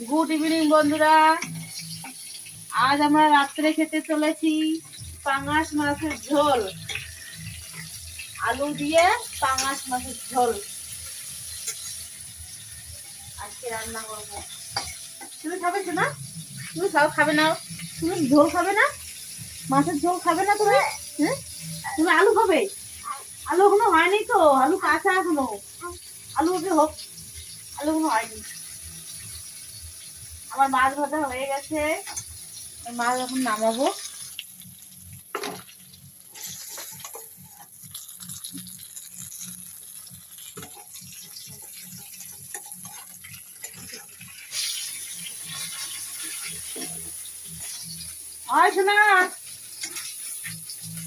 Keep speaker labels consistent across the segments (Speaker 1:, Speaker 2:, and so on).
Speaker 1: Good evening বন্ধুরা। আজ আমরা রাত্রে খেতে চলেছি পাঙাশ মাছের ঝোল। আলু দিয়ে পাঙাশ মাছের ঝোল। আজকে রান্না করব। তুমি খাবে না তুমি খাও, খাবে না? তুমি ঝোল খাবে না? মাছের ঝোল খাবে না তুমি? হ্যাঁ? তুমি আলু খাবে? আলু এখনও হয়নি তো। আলু কাঁচা এখনও। আলু হোক, আলু এখনও হয়নি। আমার মাছ ভাজা হয়ে গেছে। মাছ এখন নামাবো।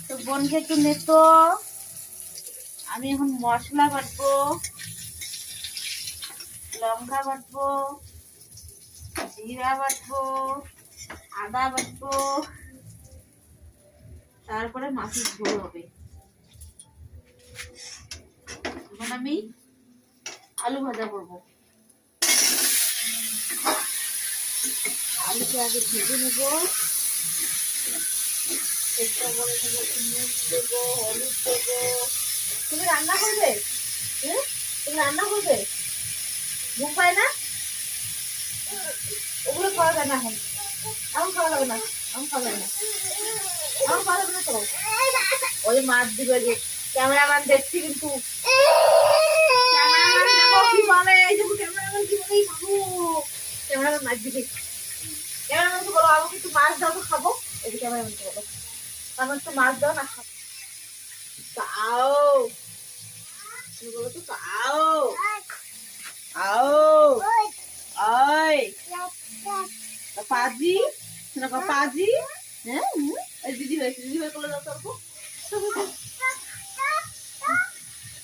Speaker 1: তো বোনকে একটু নেতো আমি এখন মশলা বাটবো, লঙ্কা বাটবো। জিরা বাটবো, আদা বাটবো, তারপরে মাছের ঝোল হবে। এখন আমি আলু ভাজা করব। আলুকে আগে ভেজে নেব। চেষ্টা করে নেব নুন দেবো, হলুদ দেবো। তুমি রান্না করবে? হ্যাঁ তুমি রান্না করবে? ঘুম পায় না? ওগুলো খাওয়া যায় না এখন। এখন খাওয়া যাবে না, এখন খাওয়া না। এখন খাওয়া যাবে না তো। ওই মাছ দিবে যে ক্যামেরাম্যান দেখছি কিন্তু। ক্যামেরাম্যান মাছ দিবে। ক্যামেরাম্যানকে বলো আমাকে একটু মাছ দাও তো খাব। এই ক্যামেরাম্যানকে বলো। আমার একটু মাছ দাও না খাব। তাও তুমি বলো তো তাও আও Oi. Papaji? Sana papaji? হ্যাঁ এই দিদি ভাই দিদি ভাই কোলে দাও করব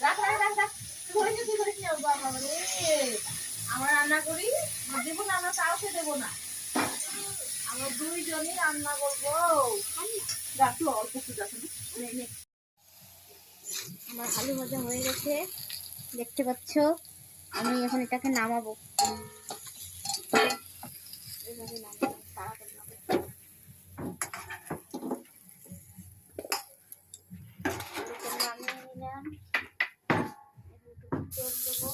Speaker 1: রাখ রাখ রাখ রাখ ধরে নিয়ে তুই ধরে নিয়ে আসব বাবা রে আমরা রান্না করি দেবো না আমরা তাও খেয়ে দেবো দুইজনই রান্না
Speaker 2: আমার আলু ভাজা হয়ে গেছে। দেখতে পাচ্ছ আমি এখন এটাকে নামাবো। এভাবে নামাবো, তাড়াতাড়ি নামাবো। আলুটা নামিয়ে নিলাম। এখন একটু তেল দেবো।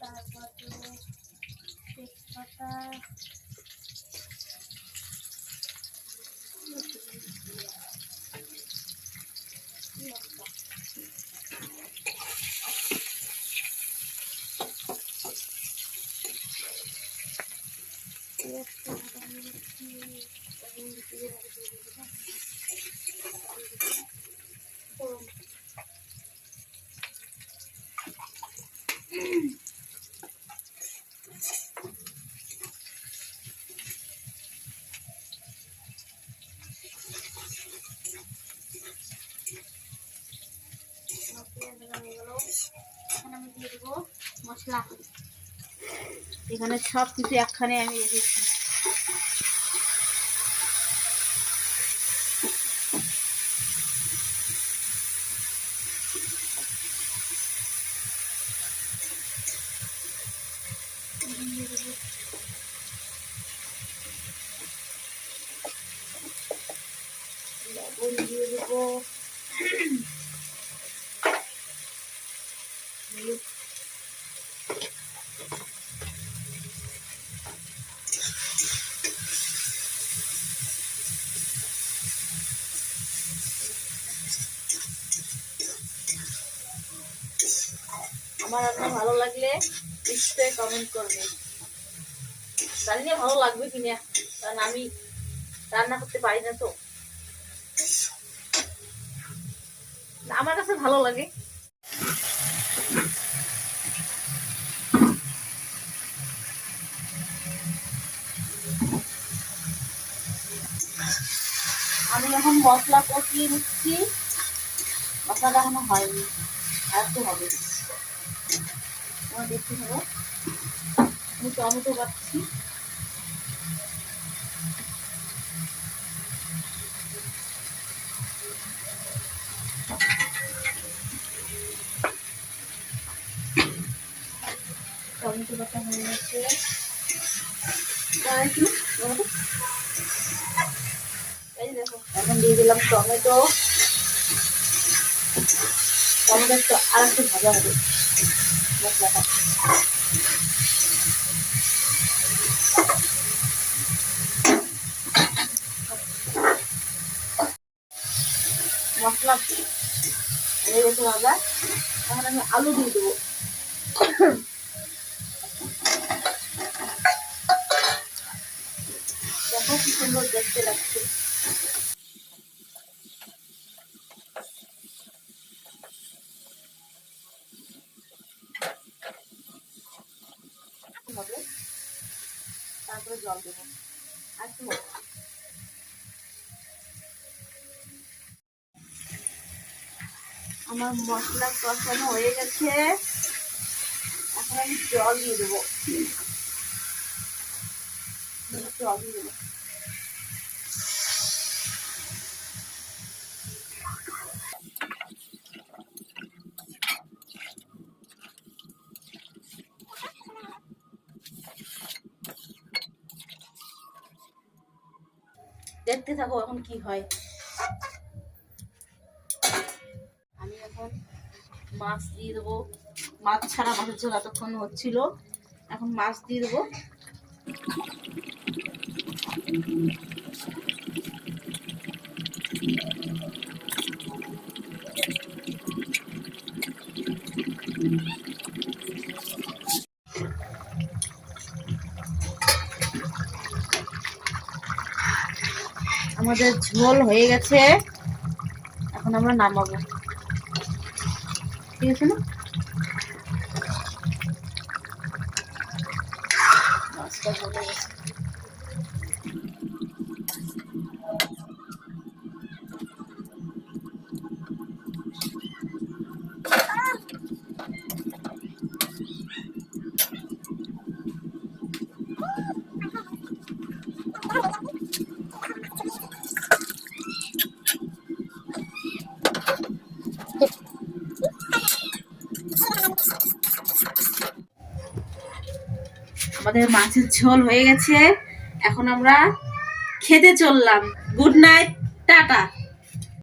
Speaker 2: তারপর দেবো তেজপাতা এখন
Speaker 1: সব কিছু একখানে আমি রেখেছি। লবণ দিয়ে দেবো আমার রান্না ভালো লাগলে নিশ্চয়ই কমেন্ট করবে। জানি না ভালো লাগবে কিনা, কারণ আমি রান্না করতে পারি না তো না, আমার কাছে ভালো লাগে। আমি এখন মশলা কষিয়ে নিচ্ছি। মশলাটা এখনও হয়নি। আর একটু হবে। আমার দেখতে হবে। আমি টমেটো কাটছি
Speaker 2: টমেটো কাটা হয়ে গেছে।
Speaker 1: এখন দিয়ে দিলাম টমেটো। টমেটো আর একটু ভাজা হবে। মশলাটা। মশলা হয়ে গেছে ভাজা। এখন আমি আলু দিয়ে দেবো দেখো কি সুন্দর দেখতে লাগছে হবে তারপরে জল দেবো। একটু আমার মশলা কষানো হয়ে গেছে। এখন আমি জল দিয়ে দেবো। জল দিয়ে দেবো। দেখতে থাকো এখন কি হয়। আমি এখন মাছ দিয়ে দেবো। মাছ ছাড়া মাছের ঝোল এতক্ষণ হচ্ছিল। এখন মাছ দিয়ে দেবো। আমাদের ঝোল হয়ে গেছে। এখন আমরা নামাবো। ঠিক আছে না? আমাদের মাছের ঝোল হয়ে গেছে। এখন আমরা খেতে চললাম। Good night tata.